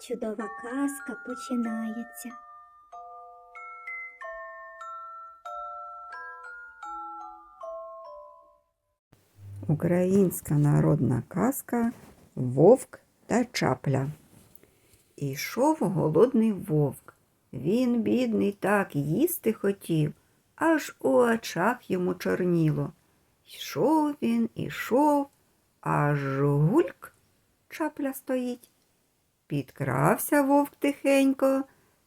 чудова казка починається. Українська народна казка Вовк та чапля. Ішов голодний вовк. Він, бідний, так їсти хотів, аж у очах йому чорніло. Йшов він, ішов, аж гульк чапля стоїть. Підкрався вовк тихенько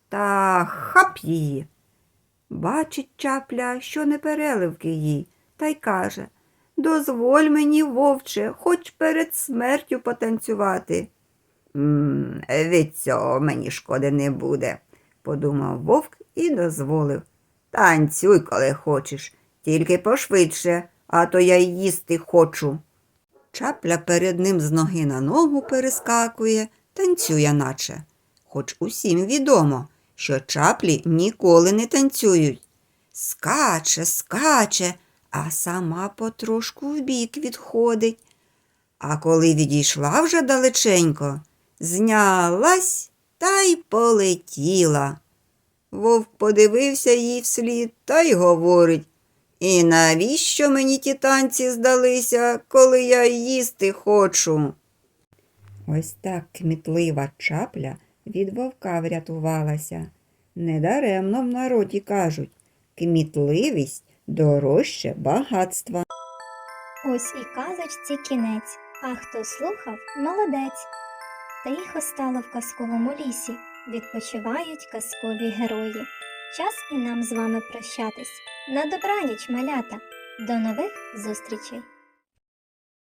та хап її. Бачить чапля, що не переливки їй, та й каже Дозволь мені, вовче, хоч перед смертю потанцювати. «М, Від цього мені шкоди не буде, подумав вовк і дозволив. Танцюй, коли хочеш, тільки пошвидше, а то я їсти хочу. Чапля перед ним з ноги на ногу перескакує, танцює наче. Хоч усім відомо, що чаплі ніколи не танцюють. Скаче, скаче, а сама потрошку вбік відходить. А коли відійшла вже далеченько, знялась та й полетіла. Вовк подивився їй вслід та й говорить І навіщо мені ті танці здалися, коли я їсти хочу? Ось так кмітлива чапля від вовка врятувалася. Недаремно в народі кажуть кмітливість дорожче багатства. Ось і казочці кінець, а хто слухав, молодець. Тихо стало в казковому лісі, відпочивають казкові герої. Час і нам з вами прощатись. На добраніч, малята. До нових зустрічей!